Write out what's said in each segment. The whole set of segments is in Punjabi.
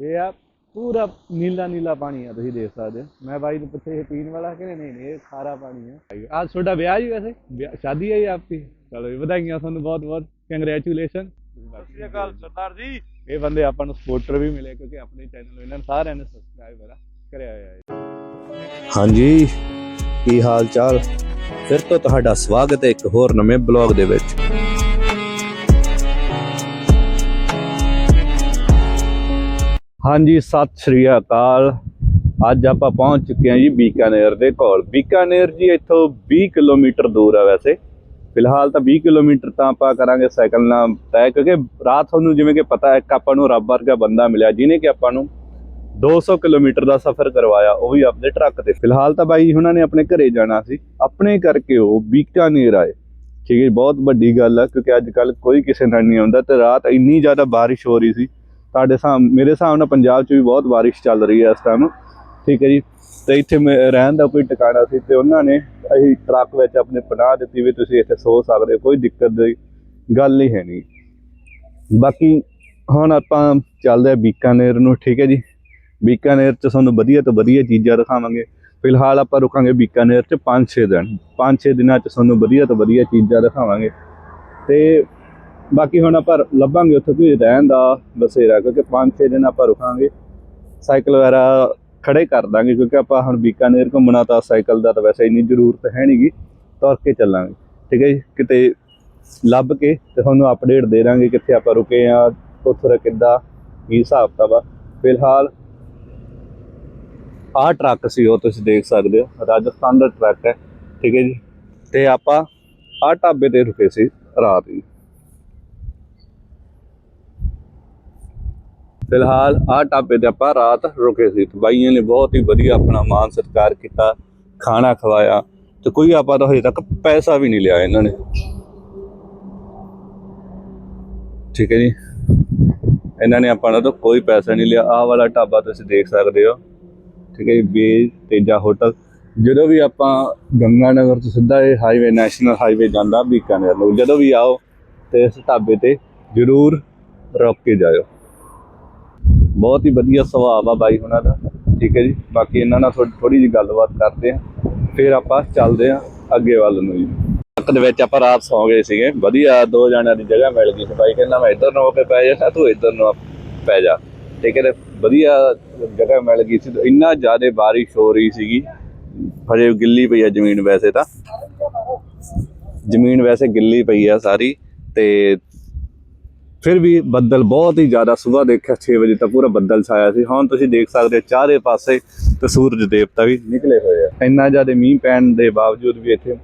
ਇਹ ਆ ਪੂਰਾ ਨੀਲਾ ਨੀਲਾ ਪਾਣੀ ਆ ਤੁਸੀਂ ਦੇਖ ਸਕਦੇ ਹੋ। ਮੈਂ ਬਾਈ ਨੂੰ ਪੁੱਛਿਆ ਇਹ ਪੀਣ ਵਾਲਾ ਕਿ ਨਹੀਂ? ਨਹੀਂ ਇਹ ਖਾਰਾ ਪਾਣੀ ਆ। ਅੱਜ ਤੁਹਾਡਾ ਵਿਆਹ ਜੀ ਵੈਸੇ? ਸ਼ਾਦੀ ਹੈ ਜੀ ਆਪਕੀ? ਚਲੋ ਜੀ ਵਧਾਈਆਂ ਤੁਹਾਨੂੰ ਬਹੁਤ ਬਹੁਤ। ਕੰਗ੍ਰੈਚੁਲੇਸ਼ਨ ਸਤਿ ਸ਼੍ਰੀ ਅਕਾਲ ਸਰਦਾਰ ਜੀ। ਇਹ ਬੰਦੇ ਆਪਾਂ ਨੂੰ ਸਪੋਰਟਰ ਵੀ ਮਿਲੇ ਕਿਉਂਕਿ ਆਪਣੇ ਚੈਨਲ ਨੂੰ ਇਹਨਾਂ ਨੇ ਸਾਰਿਆਂ ਨੇ ਸਬਸਕ੍ਰਾਈਬ ਕਰਾ ਕਰਿਆ ਹੋਇਆ ਹੈ ਹਾਂਜੀ ਕੀ ਹਾਲ ਚਾਲ? ਫਿਰ ਤੋਂ ਤੁਹਾਡਾ ਸਵਾਗਤ ਹੈ ਇੱਕ ਹੋਰ ਨਵੇਂ ਬਲੌਗ ਦੇ ਵਿੱਚ। ਹਾਂਜੀ ਸਤਿ ਸ਼੍ਰੀ ਅਕਾਲ। ਅੱਜ ਆਪਾਂ ਪਹੁੰਚ ਚੁੱਕੇ ਹਾਂ ਜੀ ਬੀਕਾਨੇਰ ਦੇ ਕੋਲ। ਬੀਕਾਨੇਰ ਜੀ ਇੱਥੋਂ 20 ਕਿਲੋਮੀਟਰ ਦੂਰ ਆ ਵੈਸੇ। ਫਿਲਹਾਲ ਤਾਂ 20 ਕਿਲੋਮੀਟਰ ਤਾਂ ਆਪਾਂ ਕਰਾਂਗੇ ਸਾਈਕਲ ਨਾਲ ਤੈਅ ਕਿਉਂਕਿ ਰਾਤ ਤੁਹਾਨੂੰ ਜਿਵੇਂ ਕਿ ਪਤਾ ਹੈ ਇੱਕ ਆਪਾਂ ਨੂੰ ਰੱਬ ਵਰਗਾ ਬੰਦਾ ਮਿਲਿਆ ਜਿਹਨੇ ਕਿ ਆਪਾਂ ਨੂੰ 200 ਕਿਲੋਮੀਟਰ ਦਾ ਸਫ਼ਰ ਕਰਵਾਇਆ ਉਹ ਵੀ ਆਪਣੇ ਟਰੱਕ ਤੇ। ਫਿਲਹਾਲ ਤਾਂ ਬਾਈ ਉਹਨਾਂ ਨੇ ਆਪਣੇ ਘਰੇ ਜਾਣਾ ਸੀ। ਆਪਣੇ ਕਰਕੇ ਉਹ ਬੀਕਾਨੇਰ ਆਏ। ਠੀਕ ਹੈ ਜੀ, ਬਹੁਤ ਵੱਡੀ ਗੱਲ ਆ ਕਿਉਂਕਿ ਅੱਜ ਕੱਲ ਕੋਈ ਕਿਸੇ ਨਾਲ ਨਹੀਂ ਆਉਂਦਾ ਤੇ ਰਾਤ ਇੰਨੀ ਜ਼ਿਆਦਾ ਬਾਰਿਸ਼ ਹੋ ਰਹੀ ਸੀ। ਸਾਡੇ ਸਾਹ ਮੇਰੇ ਹਿਸਾਬ ਨਾਲ ਪੰਜਾਬ 'ਚ ਵੀ ਬਹੁਤ ਬਾਰਿਸ਼ ਚੱਲ ਰਹੀ ਹੈ ਇਸ ਟਾਈਮ ਠੀਕ ਹੈ ਜੀ। ਤੇ ਇੱਥੇ ਮੈਂ ਰਹਿਣ ਦਾ ਕੋਈ ਟਿਕਾਣਾ ਸੀ ਤੇ ਉਹਨਾਂ ਨੇ ਅਸੀਂ ਟਰੱਕ ਵਿੱਚ ਆਪਣੇ ਪਨਾਹ ਦਿੱਤੀ ਵੀ ਤੁਸੀਂ ਇੱਥੇ ਸੋ ਸਕਦੇ ਹੋ, ਕੋਈ ਦਿੱਕਤ ਦੀ ਗੱਲ ਹੀ ਹੈ ਨਹੀਂ। ਬਾਕੀ ਹੁਣ ਆਪਾਂ ਚੱਲਦੇ ਆ ਬੀਕਾਨੇਰ ਨੂੰ, ਠੀਕ ਹੈ ਜੀ। ਬੀਕਾਨੇਰ 'ਚ ਤੁਹਾਨੂੰ ਵਧੀਆ ਤੋਂ ਵਧੀਆ ਚੀਜ਼ਾਂ ਦਿਖਾਵਾਂਗੇ। ਫਿਲਹਾਲ ਆਪਾਂ ਰੁਕਾਂਗੇ ਬੀਕਾਨੇਰ 'ਚ 5-6 ਦਿਨ 5-6 ਦਿਨਾਂ 'ਚ ਤੁਹਾਨੂੰ ਵਧੀਆ ਤੋਂ ਵਧੀਆ ਚੀਜ਼ਾਂ ਦਿਖਾਵਾਂਗੇ। ਤੇ ਬਾਕੀ ਹੁਣ ਆਪਾਂ ਲੱਭਾਂਗੇ ਉੱਥੇ ਕੋਈ ਰਹਿਣ ਦਾ ਬਸੇਰਾ, ਕਿਉਂਕਿ 5-6 ਦਿਨ ਆਪਾਂ ਰੁਕਾਂਗੇ। ਸਾਈਕਲ ਵਗੈਰਾ ਖੜੇ ਕਰ ਦਾਂਗੇ, ਕਿਉਂਕਿ ਆਪਾਂ ਹੁਣ ਬੀਕਾਨੇਰ ਘੁੰਮਣਾ ਤਾਂ ਸਾਈਕਲ ਦਾ ਤਾਂ ਵੈਸੇ ਇੰਨੀ ਜ਼ਰੂਰਤ ਹੈ ਨਹੀਂਗੀ ਤੁਰ ਕੇ ਚੱਲਾਂਗੇ। ਠੀਕ ਹੈ ਜੀ? ਕਿਤੇ ਲੱਭ ਕੇ ਤੇ ਤੁਹਾਨੂੰ ਅਪਡੇਟ ਦੇ ਦਾਂਗੇ ਕਿੱਥੇ ਆਪਾਂ ਰੁਕੇ ਆ, ਉੱਥੇ ਦਾ ਕਿੱਦਾਂ, ਕੀ ਹਿਸਾਬ ਕਿਤਾਬ ਆ। ਫਿਲਹਾਲ ਆਹ ਟਰੱਕ ਸੀ ਉਹ ਤੁਸੀਂ ਦੇਖ ਸਕਦੇ ਹੋ, ਰਾਜਸਥਾਨ ਦਾ ਟਰੱਕ ਹੈ। ਠੀਕ ਹੈ ਜੀ? ਤੇ ਆਪਾਂ ਆਹ ਢਾਬੇ ਤੇ ਰੁਕੇ ਸੀ ਰਾਤ ਹੀ। ਫਿਲਹਾਲ ਆਹ ਢਾਬੇ ਤੇ ਆਪਾਂ ਰਾਤ ਰੁਕੇ ਸੀ ਬਾਈਆਂ ਨੇ ਬਹੁਤ ਹੀ ਵਧੀਆ ਆਪਣਾ ਮਾਨ ਸਤਿਕਾਰ ਕੀਤਾ, ਖਾਣਾ ਖਵਾਇਆ ਤੇ ਕੋਈ ਆਪਾਂ ਤਾਂ ਹਜੇ ਤੱਕ ਪੈਸਾ ਵੀ ਨਹੀਂ ਲਿਆ ਇਹਨਾਂ ਨੇ। ਠੀਕ ਹੈ ਜੀ। ਇਹਨਾਂ ਨੇ ਆਪਾਂ ਤੋਂ ਕੋਈ ਪੈਸਾ ਨਹੀਂ ਲਿਆ। ਆਹ ਵਾਲਾ ਢਾਬਾ ਤੁਸੀਂ ਦੇਖ ਸਕਦੇ ਹੋ। ਠੀਕ ਹੈ ਜੀ ਬੇਜ ਤੇਜਾ ਹੋਟਲ। ਜਦੋਂ ਵੀ ਆਪਾਂ ਗੰਗਾ ਨਗਰ ਤੋਂ ਸਿੱਧਾ ਇਹ ਹਾਈਵੇ ਨੈਸ਼ਨਲ ਹਾਈਵੇ ਜਾਂਦਾ, ਬੀਕਾਨੇਰ ਨੂੰ, ਜਦੋਂ ਵੀ ਆਓ ਤੇ ਇਸ ਢਾਬੇ ਤੇ ਜ਼ਰੂਰ ਰੁਕ ਕੇ ਜਾਇਓ। ਬਹੁਤ ਹੀ ਵਧੀਆ ਸੁਭਾਅ ਆ ਬਾਈ ਉਹਨਾਂ ਦਾ। ਠੀਕ ਹੈ ਜੀ। ਬਾਕੀ ਇਹਨਾਂ ਨਾਲ ਥੋੜੀ ਜਿਹੀ ਗੱਲਬਾਤ ਕਰਦੇ ਆ ਫਿਰ ਆਪਾਂ ਚੱਲਦੇ ਆ ਅੱਗੇ ਵੱਲ ਨੂੰ ਜੀ। ਟਰੱਕ ਦੇ ਵਿੱਚ ਆਪਾਂ ਰਾਤ ਸੌ ਗਏ ਸੀਗੇ। ਵਧੀਆ ਦੋ ਜਣਿਆਂ ਦੀ ਜਗ੍ਹਾ ਮਿਲ ਗਈ ਸੀ ਬਾਈ। ਕਹਿੰਦਾ ਮੈਂ ਇੱਧਰ ਨੂੰ ਹੋ ਕੇ ਪੈ ਜਾ ਤੂੰ ਇੱਧਰ ਨੂੰ ਪੈ ਜਾ। ਠੀਕ ਹੈ ਵਧੀਆ ਜਗ੍ਹਾ ਮਿਲ ਗਈ ਸੀ। ਇੰਨਾ ਜ਼ਿਆਦਾ ਬਾਰਿਸ਼ ਹੋ ਰਹੀ ਸੀਗੀ। ਹਜੇ ਗਿੱਲੀ ਪਈ ਆ ਜ਼ਮੀਨ ਵੈਸੇ ਤਾਂ। ਜ਼ਮੀਨ ਵੈਸੇ ਗਿੱਲੀ ਪਈ ਆ ਸਾਰੀ। ਤੇ ਫਿਰ ਵੀ ਬੱਦਲ ਬਹੁਤ ਹੀ ਜ਼ਿਆਦਾ। ਸਵੇਰ ਦੇਖਿਆ 6 ਵਜੇ ਤੱਕ ਪੂਰਾ ਬੱਦਲ ਛਾਇਆ ਸੀ। ਹੁਣ ਤੁਸੀਂ ਦੇਖ ਸਕਦੇ ਹੋ ਚਾਰੇ ਪਾਸੇ ਤੇ ਸੂਰਜ ਦੇਵਤਾ ਵੀ ਨਿਕਲੇ ਹੋਏ ਆ। ਇੰਨਾ ਜ਼ਿਆਦਾ ਮੀਂਹ ਪੈਣ ਦੇ ਬਾਵਜੂਦ ਵੀ ਇੱਥੇ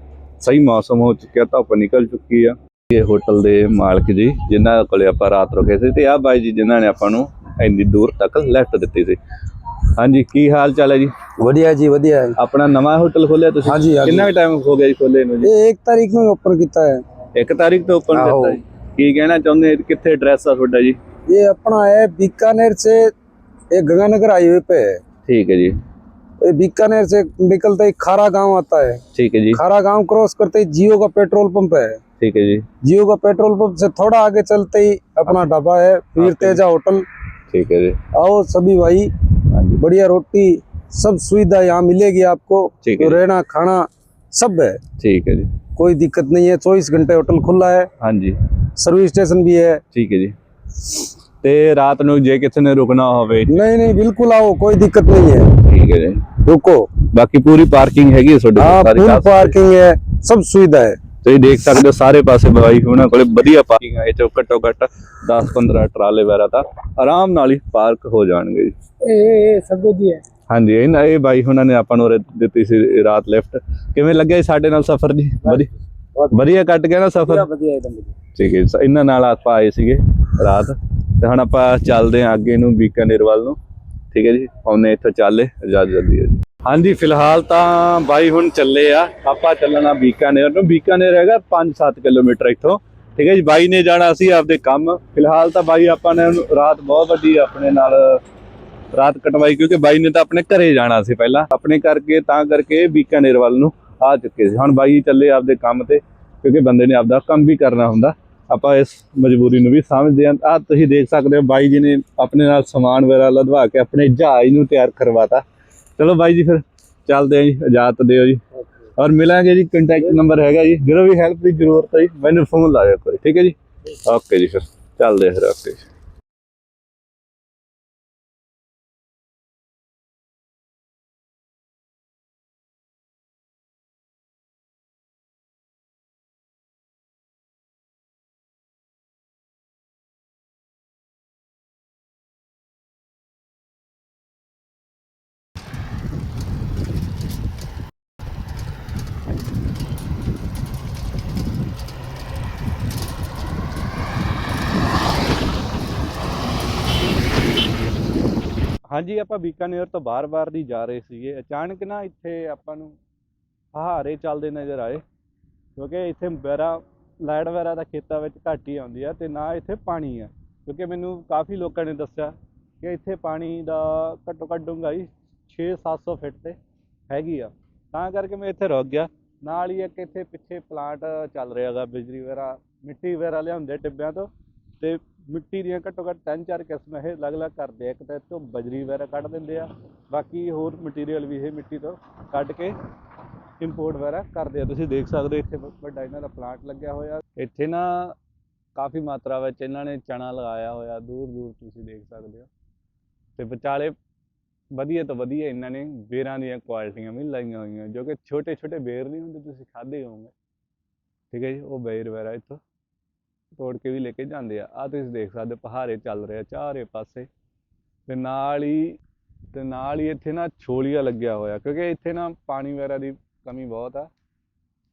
ਸਹੀ ਮੌਸਮ ਹੋ ਚੁੱਕਿਆ ਧੁੱਪ ਨਿਕਲ ਚੁੱਕੀ ਆ। ਇਹ ਹੋਟਲ ਦੇ ਮਾਲਕ ਜੀ ਜਿਨ੍ਹਾਂ ਕੋਲੇ ਆਪਾਂ ਰਾਤ ਰੁਕੇ ਸੀ ਤੇ ਆਹ ਬਾਈ ਜੀ ਜਿਨ੍ਹਾਂ ਨੇ ਆਪਾਂ ਨੂੰ ਇੰਨੀ ਦੂਰ ਤੱਕ ਲੈਫਟ ਦਿੱਤੀ ਸੀ। ਹਾਂਜੀ ਕੀ ਹਾਲ ਚਾਲ ਹੈ ਜੀ? ਵਧੀਆ ਜੀ ਵਧੀਆ। ਹੈ ਆਪਣਾ ਨਵਾਂ ਹੋਟਲ ਖੋਲਿਆ ਤੁਸੀਂ? ਹਾਂਜੀ। ਕਿੰਨਾ ਟਾਈਮ ਹੋ ਗਿਆ ਜੀ ਖੋਲੇ ਨੂੰ ਜੀ? ਇਹ 1 ਤਾਰੀਖ ਨੂੰ ਓਪਨ ਕੀਤਾ ਹੈ। ਇੱਕ ਤਾਰੀਖ ਤੋਂ ਓਪਨ। ਕਰਤਾ ਜੀ। ਕੀ ਕਹਿਣਾ ਚਾਹੁੰਦੇ ਕਿੱਥੇ ਐਡਰੈਸ ਆ ਤੁਹਾਡਾ ਜੀ ये अपना है बीकानेर से ये गंगानगर हाईवे पे है ਠੀਕ ਹੈ ਜੀ ये बीकानेर से निकलते ही खारा गांव आता है ਠੀਕ ਹੈ ਜੀ खारा गांव क्रॉस करते ही जियो का पेट्रोल पंप है ਠੀਕ ਹੈ ਜੀ जियो का पेट्रोल पंप से थोड़ा आगे चलते ही अपना ढाबा है वीर हाँ, तेजा होटल ਠੀਕ ਹੈ ਜੀ आओ सभी भाई ਹਾਂਜੀ बढ़िया रोटी सब सुविधा यहाँ मिलेगी आपको ठीक है तो जी। रहना खाना सब है ਠੀਕ ਹੈ ਜੀ कोई दिक्कत नहीं है चौबीस घंटे होटल खुला है ਹਾਂਜੀ ਸਰਵਿਸ ਸਟੇਸ਼ਨ ਵੀ ਹੈ। ਠੀਕ ਹੈ ਜੀ। ਤੇ ਰਾਤ ਨੂੰ ਜੇ ਕਿਸੇ ਨੇ ਰੁਕਣਾ ਹੋਵੇ। ਨਹੀਂ ਨਹੀਂ ਬਿਲਕੁਲ ਆਓ ਕੋਈ ਦਿੱਕਤ ਨਹੀਂ ਹੈ। ਠੀਕ ਹੈ ਜੀ। ਰੁਕੋ। ਬਾਕੀ ਪੂਰੀ ਪਾਰਕਿੰਗ ਹੈਗੀ ਤੁਹਾਡੇ ਕੋਲ ਸਾਰੀ ਪੂਰੀ ਪਾਰਕਿੰਗ ਹੈ ਸਭ ਸੁਵਿਧਾ ਹੈ। ਤੁਸੀਂ ਦੇਖ ਸਕਦੇ ਹੋ ਸਾਰੇ ਪਾਸੇ ਬਾਈ ਉਹਨਾਂ ਕੋਲੇ ਵਧੀਆ ਪਾਰਕਿੰਗ ਹੈ ਤੇ ਘੱਟੋ ਘੱਟ 10 15 ਟਰਾਲੇ ਵਗੈਰਾ ਤਾਂ ਆਰਾਮ ਨਾਲ ਹੀ ਪਾਰਕ ਹੋ ਜਾਣਗੇ ਜੀ। ਇਹ ਇਹ ਦੀ ਹੈ। ਹਾਂਜੀ ਇਹ ਨਾ ਇਹ ਬਾਈ ਉਹਨਾਂ ਨੇ ਆਪਾਂ ਨੂੰ ਦਿੱਤੀ ਸੀ ਰਾਤ ਲਿਫਟ ਕਿਵੇਂ ਲੱਗਿਆ ਸਾਡੇ ਨਾਲ ਸਫ਼ਰ ਜੀ? ਵਧੀਆ? ਵਧੀਆ ਕੱਟ ਗਿਆ ਨਾ ਸਫ਼ਰ? ਠੀਕ ਹੈ ਇਹਨਾਂ ਨਾਲ ਆਪਾਂ ਆਏ ਸੀਗੇ ਰਾਤ। ਤੇ ਹੁਣ ਆਪਾਂ ਚੱਲਦੇ ਆਂ ਅੱਗੇ ਨੂੰ ਬੀਕਾਨੇਰ ਵੱਲ ਨੂੰ। ਠੀਕ ਹੈ ਜੀ ਆਉਨੇ ਇੱਥੋਂ ਚੱਲੇ ਜਲਦੀ ਜਲਦੀ ਜੀ। ਹਾਂਜੀ ਫਿਲਹਾਲ ਤਾਂ ਬਾਈ ਹੁਣ ਚੱਲੇ ਆ। ਆਪਾਂ ਚੱਲਣਾ ਬੀਕਾਨੇਰ ਨੂੰ। ਬੀਕਾਨੇਰ ਹੈਗਾ 5-7 ਕਿਲੋਮੀਟਰ ਇੱਥੋਂ। ਠੀਕ ਹੈ ਜੀ ਬਾਈ ਨੇ ਜਾਣਾ ਸੀ ਆਪਦੇ ਕੰਮ। ਫਿਲਹਾਲ ਤਾਂ ਬਾਈ ਆਪਾਂ ਨੇ ਰਾਤ ਬਹੁਤ ਵੱਡੀ ਆਪਣੇ ਨਾਲ ਰਾਤ ਕਟਵਾਈ ਕਿਉਂਕਿ ਬਾਈ ਨੇ ਤਾਂ ਆਪਣੇ ਘਰੇ ਜਾਣਾ ਸੀ ਪਹਿਲਾਂ। ਆਪਣੇ ਕਰਕੇ ਤਾਂ ਕਰਕੇ ਬੀਕਾਨੇਰ ਵੱਲ ਨੂੰ। ਆ ਚੁੱਕੇ ਸੀ। ਹੁਣ ਬਾਈ ਚੱਲੇ ਆਪਦੇ ਕੰਮ ਤੇ ਕਿਉਂਕਿ ਬੰਦੇ ਨੇ ਆਪਦਾ ਕੰਮ ਵੀ ਕਰਨਾ ਹੁੰਦਾ। ਆਪਾਂ ਇਸ ਮਜਬੂਰੀ ਨੂੰ ਵੀ ਸਮਝਦੇ ਹਾਂ। ਆ ਤੁਸੀਂ ਦੇਖ ਸਕਦੇ ਹੋ ਬਾਈ ਜੀ ਨੇ ਆਪਣੇ ਨਾਲ ਸਮਾਨ ਵਗੈਰਾ ਲਦਵਾ ਕੇ ਆਪਣੇ ਜਹਾਜ਼ ਨੂੰ ਤਿਆਰ ਕਰਵਾਤਾ। ਚਲੋ ਬਾਈ ਜੀ ਫਿਰ ਚੱਲਦੇ ਹਾਂ ਜੀ ਇਜਾਜ਼ਤ ਦਿਓ ਜੀ। ਔਰ ਮਿਲਾਂਗੇ ਜੀ ਕੰਟੈਕਟ ਨੰਬਰ ਹੈਗਾ ਜੀ। ਜਦੋਂ ਵੀ ਹੈਲਪ ਦੀ ਜ਼ਰੂਰਤ ਹੈ ਮੈਨੂੰ ਫੋਨ ਲਾਇਓ ਕੋਈ ਠੀਕ ਹੈ ਜੀ? ਓਕੇ ਜੀ ਫਿਰ ਚੱਲਦੇ ਹਾਂ ਫਿਰ ਓਕੇ ਜੀ ਹਾਂਜੀ, ਆਪਾਂ ਬੀਕਾਨੇਰ ਤੋਂ ਬਾਰ-ਬਾਰ ਦੀ ਜਾ ਰਹੇ ਸੀਗੇ। ਅਚਾਨਕ ਨਾ ਇੱਥੇ ਆਪਾਂ ਨੂੰ ਫਹਾਰੇ ਚੱਲਦੇ ਨਜ਼ਰ ਆਏ, ਕਿਉਂਕਿ ਇੱਥੇ ਵੈਰਾ ਲਾਈਟ ਵਗੈਰਾ ਦਾ ਖੇਤਾਂ ਵਿੱਚ ਘੱਟ ਹੀ ਆਉਂਦੀ ਆ ਤੇ ਨਾ ਇੱਥੇ ਪਾਣੀ ਆ। ਕਿਉਂਕਿ ਮੈਨੂੰ ਕਾਫੀ ਲੋਕਾਂ ਨੇ ਦੱਸਿਆ ਕਿ ਇੱਥੇ ਪਾਣੀ ਦਾ ਘੱਟੋ ਘੱਟ ਡੂੰਘਾਈ 6-700 ਫਿਟ ਤੇ ਹੈਗੀ ਆ। ਤਾਂ ਕਰਕੇ ਮੈਂ ਇੱਥੇ ਰੁਕ ਗਿਆ। ਨਾਲ ਹੀ ਇੱਕ ਇੱਥੇ ਪਿੱਛੇ ਪਲਾਂਟ ਚੱਲ ਰਿਹਾ ਗਾ, ਬਿਜਲੀ ਵਗੈਰਾ ਮਿੱਟੀ ਵਗੈਰਾ ਲਿਆਉਂਦੇ ਟਿੱਬਿਆਂ ਤੋਂ। ਤੇ ਮਿੱਟੀ ਦੀਆਂ ਘੱਟੋ ਘੱਟ ਤਿੰਨ ਚਾਰ ਕਿਸਮਾਂ ਇਹ ਅਲੱਗ-ਅਲੱਗ ਕਰਦੇ ਆ। ਇੱਕ ਤਾਂ ਇੱਥੋਂ ਬਜਰੀ ਵਗੈਰਾ ਕੱਢ ਦਿੰਦੇ ਆ। ਬਾਕੀ ਹੋਰ ਮਟੀਰੀਅਲ ਵੀ ਇਹ ਮਿੱਟੀ ਤੋਂ ਕੱਢ ਕੇ ਇੰਪੋਰਟ ਵਗੈਰਾ ਕਰਦੇ ਆ। ਤੁਸੀਂ ਦੇਖ ਸਕਦੇ ਹੋ, ਇੱਥੇ ਵ- ਵੱਡਾ ਇਹਨਾਂ ਦਾ ਪਲਾਂਟ ਲੱਗਿਆ ਹੋਇਆ। ਇੱਥੇ ਨਾ ਕਾਫੀ ਮਾਤਰਾ ਵਿੱਚ ਇਹਨਾਂ ਨੇ ਚਣਾ ਲਗਾਇਆ ਹੋਇਆ। ਦੂਰ ਦੂਰ ਤੁਸੀਂ ਦੇਖ ਸਕਦੇ ਹੋ। ਤੇ ਵਿਚਾਲੇ ਵਧੀਆ ਤੋਂ ਵਧੀਆ ਇਹਨਾਂ ਨੇ ਬੇਰਾਂ ਦੀਆਂ ਕੁਆਲਿਟੀਆਂ ਵੀ ਲਾਈਆਂ ਹੋਈਆਂ, ਜੋ ਕਿ ਛੋਟੇ ਛੋਟੇ ਬੇਰ ਨਹੀਂ ਹੁੰਦੇ, ਤੁਸੀਂ ਖਾਦੇ ਹੋਵੋਗੇ ਠੀਕ ਹੈ ਜੀ, ਉਹ ਬੇਰ ਵਗੈਰਾ ਇੱਥੋਂ ਤੋੜ ਕੇ ਵੀ ਲੈ ਕੇ ਜਾਂਦੇ ਆ। ਆ ਤੁਸੀਂ ਦੇਖ ਸਕਦੇ ਹੋ, ਪਹਾੜੇ ਚੱਲ ਰਹੇ ਆ ਚਾਰੇ ਪਾਸੇ। ਤੇ ਨਾਲ ਹੀ, ਤੇ ਨਾਲ ਹੀ ਇੱਥੇ ਨਾ ਛੋਲੀਆ ਲੱਗਿਆ ਹੋਇਆ, ਕਿਉਂਕਿ ਇੱਥੇ ਨਾ ਪਾਣੀ ਵਗੈਰਾ ਦੀ ਕਮੀ ਬਹੁਤ ਆ।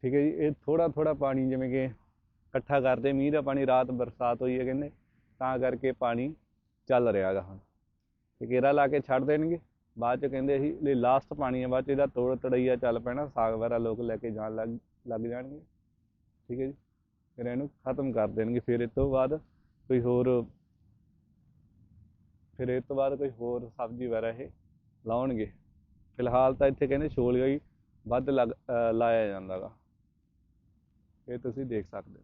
ਠੀਕ ਹੈ ਜੀ, ਇਹ ਥੋੜਾ ਥੋੜਾ ਪਾਣੀ ਜਿਵੇਂ ਕਿ ਇਕੱਠਾ ਕਰਦੇ, ਮੀਂਹ ਦਾ ਪਾਣੀ ਰਾਤ ਬਰਸਾਤ ਹੋਈ ਹੈ ਕਹਿੰਦੇ, ਤਾਂ ਕਰਕੇ ਪਾਣੀ ਚੱਲ ਰਿਹਾ ਗਾ ਹੁਣ। ਤੇ ਕੇਰਾ ਲਾ ਕੇ ਛੱਡ ਦੇਣਗੇ। ਬਾਅਦ ਚ ਕਹਿੰਦੇ ਅਸੀਂ ਲਈ ਲਾਸਟ ਪਾਣੀ ਆ, ਬਾਅਦ ਚ ਇਹਦਾ ਤੋੜ ਤੜਈਆ ਚੱਲ ਪੈਣਾ, ਸਾਗ ਵਗੈਰਾ ਲੋਕ ਲੈ ਕੇ ਜਾਣ ਲੱਗ ਲੱਗ ਜਾਣਗੇ। ਠੀਕ ਹੈ ਜੀ। ਫਿਰ ਇਹਨੂੰ ਖਤਮ ਕਰ ਦੇਣਗੇ। ਫਿਰ ਇਸ ਤੋਂ ਬਾਅਦ ਕੋਈ ਹੋਰ ਫਿਰ ਇਸ ਤੋਂ ਬਾਅਦ ਕੋਈ ਹੋਰ ਸਬਜ਼ੀ ਵਗੈਰਾ ਇਹ ਲਾਉਣਗੇ। ਫਿਲਹਾਲ ਤਾਂ ਇੱਥੇ ਕਹਿੰਦੇ ਛੋਲੀਆ ਹੀ ਵੱਧ ਲੱਗ ਲਾਇਆ ਜਾਂਦਾ ਗਾ। ਇਹ ਤੁਸੀਂ ਦੇਖ ਸਕਦੇ ਹੋ।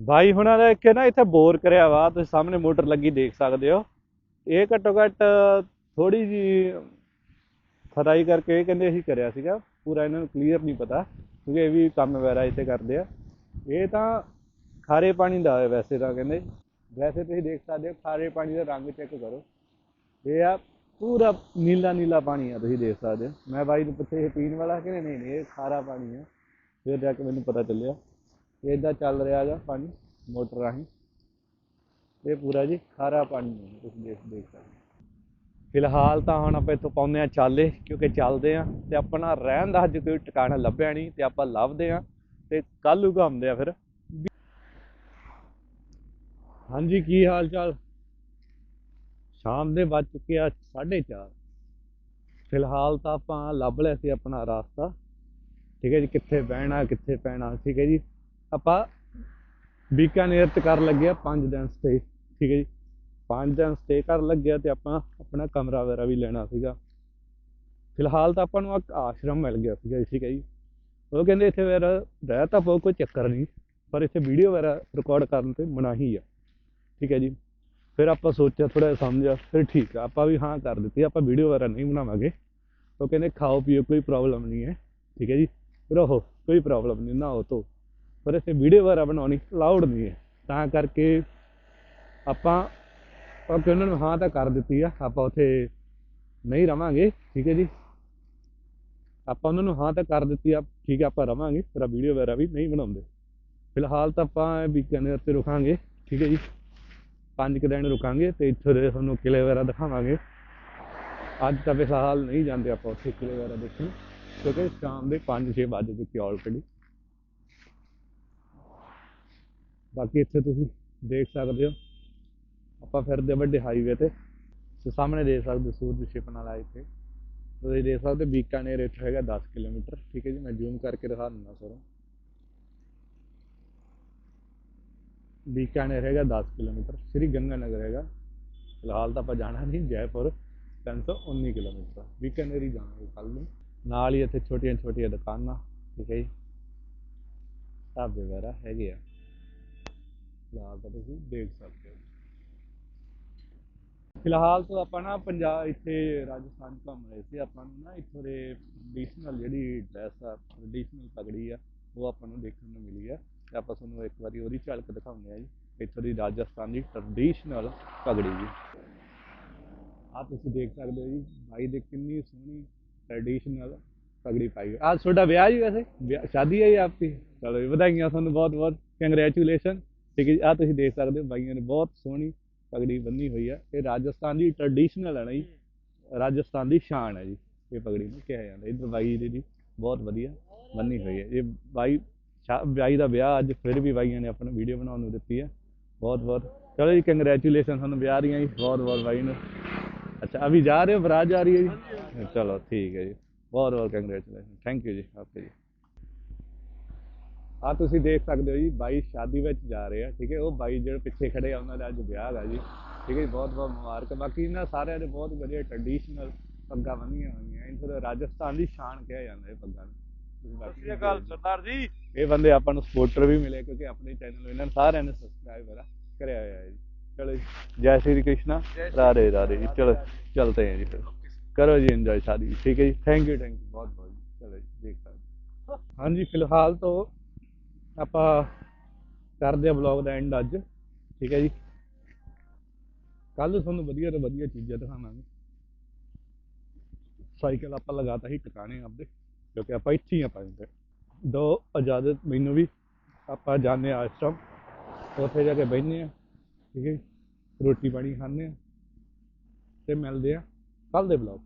ਬਾਈ ਹੁਣਾਂ ਦਾ ਇੱਕ ਨਾ ਇੱਥੇ ਬੋਰ ਕਰਿਆ ਵਾ, ਤੁਸੀਂ ਸਾਹਮਣੇ ਮੋਟਰ ਲੱਗੀ ਦੇਖ ਸਕਦੇ ਹੋ। ਇਹ ਘੱਟੋ ਘੱਟ ਥੋੜੀ ਜੀ ਫਰਾਈ ਕਰਕੇ ਇਹ ਕਹਿੰਦੇ ਅਸੀਂ ਕਰਿਆ ਸੀਗਾ, ਪੂਰਾ ਇਹਨਾਂ ਨੂੰ ਕਲੀਅਰ ਨਹੀਂ ਪਤਾ, ਕਿਉਂਕਿ ਇਹ ਵੀ ਕੰਮ ਵਗੈਰਾ ਇੱਥੇ ਕਰਦੇ ਆ। ਇਹ ਤਾਂ ਖਾਰੇ ਪਾਣੀ ਦਾ ਹੈ ਵੈਸੇ ਤਾਂ ਕਹਿੰਦੇ। ਵੈਸੇ ਤੁਸੀਂ ਦੇਖ ਸਕਦੇ ਹੋ, ਖਾਰੇ ਪਾਣੀ ਦਾ ਰੰਗ ਚੈੱਕ ਕਰੋ। ਇਹ ਆ ਪੂਰਾ ਨੀਲਾ ਨੀਲਾ ਪਾਣੀ ਆ, ਤੁਸੀਂ ਦੇਖ ਸਕਦੇ ਹੋ। ਮੈਂ ਬਾਈ ਨੂੰ ਪੁੱਛਿਆ, ਇਹ ਪੀਣ ਵਾਲਾ ਕਿ ਨਹੀਂ? ਨਹੀਂ, ਇਹ ਖਾਰਾ ਪਾਣੀ ਆ। ਫਿਰ ਜਾ ਕੇ ਮੈਨੂੰ ਪਤਾ ਚੱਲਿਆ। ਇਹ ਇਦਾਂ ਚੱਲ ਰਿਹਾ ਹੈਗਾ ਪਾਣੀ, ਮੋਟਰ ਰਾਹੀਂ। ਇਹ ਪੂਰਾ ਜੀ ਖਾਰਾ ਪਾਣੀ ਹੈ ਤੁਸੀਂ ਦੇਖ ਦੇਖ ਸਕਦੇ ਹੋ। ਫਿਲਹਾਲ ਤਾਂ ਹੁਣ ਆਪਾਂ ਇੱਥੋਂ ਪਾਉਂਦੇ ਆ ਚਾਲੇ, ਕਿਉਂਕਿ ਚੱਲਦੇ ਆ ਤੇ ਆਪਣਾ ਰਹਿਣ ਦਾ ਅੱਜ ਕੋਈ ਟਿਕਾਣਾ ਲੱਭਿਆ ਨਹੀਂ ਤੇ ਆਪਾਂ ਲੱਭਦੇ ਆ ਤੇ ਕੱਲ ਨੂੰ ਘੁੰਮਦੇ ਆ ਫਿਰ। ਹਾਂਜੀ, ਕੀ ਹਾਲ ਚਾਲ? ਸ਼ਾਮ ਦੇ ਵੱਜ ਚੁੱਕੇ ਆ 4:30 ਫਿਲਹਾਲ ਤਾਂ ਆਪਾਂ ਲੱਭ ਲਿਆ ਸੀ ਆਪਣਾ ਰਾਸਤਾ। ਠੀਕ ਹੈ ਜੀ, ਕਿੱਥੇ ਬਹਿਣਾ, ਕਿੱਥੇ ਪੈਣਾ, ਠੀਕ ਹੈ ਜੀ। ਆਪਾਂ ਬੀਕਾਨੇਰ ਤੇ ਲੱਗੇ ਲੱਗਿਆ 5 ਦਿਨ ਸਟੇ ਠੀਕ ਹੈ ਜੀ। ਪੰਜ ਦਿਨ ਸਟੇ ਕਰਨ ਲੱਗਿਆ ਤੇ ਆਪਾਂ ਆਪਣਾ ਕਮਰਾ ਵਗੈਰਾ ਵੀ ਲੈਣਾ ਸੀਗਾ। ਫਿਲਹਾਲ ਤਾਂ ਆਪਾਂ ਨੂੰ ਆਸ਼ਰਮ ਮਿਲ ਗਿਆ ਸੀਗਾ ਜੀ, ਠੀਕ ਹੈ ਜੀ ਉਹ ਕਹਿੰਦੇ ਇੱਥੇ ਵਗੈਰਾ ਰਹਿ ਤਾਂ ਬਹੁਤ ਕੋਈ ਚੱਕਰ ਨਹੀਂ ਪਰ ਇੱਥੇ ਵੀਡੀਓ ਵਗੈਰਾ ਰਿਕਾਰਡ ਕਰਨ ਤੇ ਮਨਾਹੀ ਆ। ਠੀਕ ਹੈ ਜੀ। ਫਿਰ ਆਪਾਂ ਸੋਚਿਆ ਥੋੜਾ ਸਮਝਿਆ ਫਿਰ ਠੀਕ ਆ ਆਪਾਂ ਵੀ ਹਾਂ ਕਰ ਦਿੱਤੀ ਆਪਾਂ ਵੀਡੀਓ ਵਗੈਰਾ ਨਹੀਂ ਬਣਾਵਾਂਗੇ। ਉਹ ਕਹਿੰਦੇ ਖਾਓ ਪੀਓ ਕੋਈ ਪ੍ਰੋਬਲਮ ਨਹੀਂ ਹੈ। ਠੀਕ ਹੈ ਜੀ। ਰਹੋ ਕੋਈ ਪ੍ਰੋਬਲਮ ਨਹੀਂ ਨਾ ਹੋ ਤੋ ਪਰ ਇੱਥੇ ਵੀਡੀਓ ਵਗੈਰਾ ਬਣਾਉਣੀ ਅਲਾਉਡ ਨਹੀਂ ਹੈ। ਤਾਂ ਕਰਕੇ ਆਪਾਂ ਕਿਉਂਕਿ ਉਹਨਾਂ ਨੂੰ ਹਾਂ ਤਾਂ ਕਰ ਦਿੱਤੀ ਆ, ਆਪਾਂ ਉੱਥੇ ਨਹੀਂ ਰਵਾਂਗੇ, ਠੀਕ ਹੈ ਜੀ। ਆਪਾਂ ਉਹਨਾਂ ਨੂੰ ਹਾਂ ਤਾਂ ਕਰ ਦਿੱਤੀ ਆ, ਠੀਕ ਹੈ, ਆਪਾਂ ਰਵਾਂਗੇ ਪਰ ਵੀਡੀਓ ਵਗੈਰਾ ਵੀ ਨਹੀਂ ਬਣਾਉਂਦੇ। ਫਿਲਹਾਲ ਤਾਂ ਆਪਾਂ ਬੀਕਾਨੇਰ ਤੇ ਰੁਕਾਂਗੇ, ਠੀਕ ਹੈ ਜੀ। ਪੰਜ ਕੁ ਦਿਨ ਰੁਕਾਂਗੇ ਤੇ ਇੱਥੋਂ ਦੇ ਤੁਹਾਨੂੰ ਕਿਲੇ ਵਗੈਰਾ ਦਿਖਾਵਾਂਗੇ। ਅੱਜ ਤਾਂ ਫਿਲਹਾਲ ਨਹੀਂ ਜਾਂਦੇ ਆਪਾਂ ਉੱਥੇ ਕਿਲੇ ਵਗੈਰਾ ਦੇਖਣ, ਕਿਉਂਕਿ ਸ਼ਾਮ ਦੇ 5-6 ਵਜੇ ਚੁੱਕੇ ਆਲਰੇਡੀ ਬਾਕੀ ਇੱਥੇ ਤੁਸੀਂ ਦੇਖ ਸਕਦੇ ਹੋ। ਆਪਾਂ ਫਿਰਦੇ ਹਾਂ ਵੱਡੇ ਹਾਈਵੇ ਤੇ। ਤੇ ਸਾਹਮਣੇ ਦੇਖ ਸਕਦੇ ਸੂਰਜ ਛਿਪਣ ਵਾਲਾ ਇੱਥੇ। ਤੁਸੀਂ ਦੇਖ ਸਕਦੇ ਹੋ ਬੀਕਾਨੇਰ ਇੱਥੇ ਹੈਗਾ 10 ਕਿਲੋਮੀਟਰ। ਠੀਕ ਹੈ ਜੀ, ਮੈਂ ਜ਼ੂਮ ਕਰਕੇ ਦਿਖਾ ਦਿੰਦਾ ਸਰ। ਬੀਕਾਨੇਰ ਹੈਗਾ 10 ਕਿਲੋਮੀਟਰ। ਸ੍ਰੀ ਗੰਗਾ ਨਗਰ ਹੈਗਾ। ਫਿਲਹਾਲ ਤਾਂ ਆਪਾਂ ਜਾਣਾ ਨਹੀਂ, ਜੈਪੁਰ 319 ਕਿਲੋਮੀਟਰ। ਬੀਕਾਨੇਰ ਹੀ ਜਾਣਾ ਕੱਲ ਨੂੰ। ਨਾਲ ਹੀ ਇੱਥੇ ਛੋਟੀਆਂ ਛੋਟੀਆਂ ਦੁਕਾਨਾਂ। ਠੀਕ ਹੈ ਜੀ। ਢਾਬੇ ਵਗੈਰਾ ਹੈਗੇ ਆ। ਫਿਲਹਾਲ ਤਾਂ ਤੁਸੀਂ ਦੇਖ ਸਕਦੇ ਹੋ। ਫਿਲਹਾਲ ਤਾਂ ਆਪਾਂ ਨਾ ਪੰਜਾਬ, ਇੱਥੇ ਰਾਜਸਥਾਨ ਘੁੰਮ ਰਹੇ ਸੀ। ਆਪਾਂ ਨੂੰ ਨਾ ਇੱਥੋਂ ਦੇ ਟ੍ਰੈਡੀਸ਼ਨਲ ਜਿਹੜੀ ਡਰੈਸ ਆ ਟ੍ਰੈਡੀਸ਼ਨਲ ਪਗੜੀ ਆ, ਉਹ ਆਪਾਂ ਨੂੰ ਦੇਖਣ ਨੂੰ ਮਿਲੀ ਆ। ਤੇ ਆਪਾਂ ਤੁਹਾਨੂੰ ਇੱਕ ਵਾਰੀ ਉਹਦੀ ਝਲਕ ਦਿਖਾਉਂਦੇ ਆ ਜੀ। ਇੱਥੋਂ ਦੀ ਰਾਜਸਥਾਨ ਦੀ ਟ੍ਰੈਡੀਸ਼ਨਲ ਪਗੜੀ ਜੀ। ਆ ਤੁਸੀਂ ਦੇਖ ਸਕਦੇ ਹੋ ਜੀ, ਬਾਈ ਦੇ ਕਿੰਨੀ ਸੋਹਣੀ ਟ੍ਰੈਡੀਸ਼ਨਲ ਪਗੜੀ ਪਾਈ ਹੋਈ। ਅੱਜ ਤੁਹਾਡਾ ਵਿਆਹ ਜੀ ਵੈਸੇ? ਵਿਆਹ- ਸ਼ਾਦੀ ਹੈ ਜੀ ਆਪਕੀ? ਚਲੋ ਜੀ, ਵਧਾਈਆਂ ਤੁਹਾਨੂੰ ਬਹੁਤ ਬਹੁਤ ਕੰਗ੍ਰੈਚੁਲੇਸ਼ਨ ਠੀਕ ਹੈ ਜੀ ਆ ਤੁਸੀਂ ਦੇਖ ਸਕਦੇ ਹੋ, ਬਾਈਆਂ ਨੇ ਬਹੁਤ ਸੋਹਣੀ ਪਗੜੀ ਬੰਨੀ ਹੋਈ ਹੈ ਇਹ ਰਾਜਸਥਾਨ ਦੀ ਟ੍ਰੈਡੀਸ਼ਨਲ ਹੈ ਨਾ ਜੀ। ਰਾਜਸਥਾਨ ਦੀ ਸ਼ਾਨ ਹੈ ਜੀ, ਇਹ ਪਗੜੀ ਨੂੰ ਕਿਹਾ ਜਾਂਦਾ। ਇਧਰ ਬਾਈ ਦੀ ਜੀ ਬਹੁਤ ਵਧੀਆ ਬੰਨੀ ਹੋਈ ਹੈ ਇਹ ਬਾਈ ਸ਼ਾ- ਬਾਈ ਦਾ ਵਿਆਹ ਅੱਜ ਫਿਰ ਵੀ ਬਾਈਆਂ ਨੇ ਆਪਣਾ ਵੀਡੀਓ ਬਣਾਉਣ ਨੂੰ ਦਿੱਤੀ ਹੈ ਬਹੁਤ ਬਹੁਤ। ਚਲੋ ਜੀ ਕੰਗ੍ਰੈਚੁਲੇਸ਼ਨ ਤੁਹਾਨੂੰ ਵਿਆਹ ਦੀਆਂ ਜੀ। ਬਹੁਤ ਬਹੁਤ ਬਾਈ ਨੂੰ। ਅੱਛਾ, ਅਭੀ ਜਾ ਰਹੇ ਹੋ? ਬਰਾਤ ਜਾ ਰਹੀ ਹੈ ਜੀ? ਚਲੋ, ਠੀਕ ਹੈ ਜੀ। ਬਹੁਤ ਬਹੁਤ ਕੰਗ੍ਰੈਚੁਲੇਸ਼ਨ ਥੈਂਕ ਯੂ ਜੀ, ਓਕੇ ਜੀ। ਆ ਤੁਸੀਂ ਦੇਖ ਸਕਦੇ ਹੋ ਜੀ ਬਾਈ ਸ਼ਾਦੀ ਵਿੱਚ ਜਾ ਰਹੇ ਆ ਠੀਕ ਹੈ? ਉਹ ਬਾਈ ਜਿਹੜੇ ਪਿੱਛੇ ਖੜੇ ਆ ਉਹਨਾਂ ਦਾ ਅੱਜ ਵਿਆਹ ਹੈ ਜੀ ਠੀਕ ਹੈ ਬਹੁਤ ਬਹੁਤ ਮੁਬਾਰਕ। ਬਾਕੀ ਇਹਨਾਂ ਸਾਰਿਆਂ ਦੇ ਬਹੁਤ ਵਧੀਆ ਟ੍ਰੈਡੀਸ਼ਨਲ ਪੱਗਾਂ ਬੰਨੀਆਂ ਹੋਈਆਂ ਇਹਨਾਂ ਨੂੰ ਰਾਜਸਥਾਨ ਦੀ ਸ਼ਾਨ ਕਿਹਾ ਜਾਂਦਾ ਹੈ ਪੱਗਾਂ ਨੂੰ। ਸਤਿ ਸ਼੍ਰੀ ਅਕਾਲ ਸਰਦਾਰ ਜੀ। ਇਹ ਬੰਦੇ ਆਪਾਂ ਨੂੰ ਸਪੋਰਟਰ ਵੀ ਮਿਲੇ ਕਿਉਂਕਿ ਆਪਣੇ ਚੈਨਲ ਨੂੰ ਇਹਨਾਂ ਸਾਰਿਆਂ ਨੇ ਸਬਸਕ੍ਰਾਈਬ ਕਰਾ ਕਰਿਆ ਹੋਇਆ ਹੈ ਜੀ। ਚਲੋ ਜੈ ਸ਼੍ਰੀ ਕ੍ਰਿਸ਼ਨ। ਰਾਰੇ ਰਾਧੇ ਜੀ। ਚਲੋ ਚਲਤੇ ਹਾਂ ਜੀ ਫਿਰ। ਕਰੋ ਜੀ ਇੰਜੋਏ ਸਾਰੀ ਠੀਕ ਹੈ ਜੀ? ਥੈਂਕ ਯੂ ਥੈਂਕ ਯੂ ਬਹੁਤ ਬਹੁਤ ਜੀ। ਚਲੋ ਜੀ ਦੇਖਦਾ ਹਾਂਜੀ ਫਿਲਹਾਲ ਤੋਂ ਆਪਾਂ ਕਰਦੇ ਆ ਬਲੌਗ ਦਾ ਐਂਡ ਅੱਜ, ਠੀਕ ਹੈ ਜੀ। ਕੱਲ ਤੁਹਾਨੂੰ ਵਧੀਆ ਤੋਂ ਵਧੀਆ ਚੀਜ਼ਾਂ ਦਿਖਾਵਾਂਗੇ। ਸਾਈਕਲ ਆਪਾਂ ਲਗਾਤਾ ਹੀ ਟਿਕਾਣੇ ਆਪਦੇ, ਕਿਉਂਕਿ ਆਪਾਂ ਇੱਥੇ ਹੀ ਆਪਾਂ ਇੰਦੇ ਦੋ। ਇਜਾਜ਼ਤ ਮੈਨੂੰ ਵੀ, ਆਪਾਂ ਜਾਂਦੇ ਆ ਆਸ਼ਰਮ ਉੱਥੇ ਜਾ ਕੇ ਬਹਿੰਦੇ ਆ ਠੀਕ ਹੈ ਜੀ? ਰੋਟੀ ਪਾਣੀ ਖਾਂਦੇ ਆ ਤੇ ਮਿਲਦੇ ਆ ਕੱਲ ਦੇ ਬਲੌਗ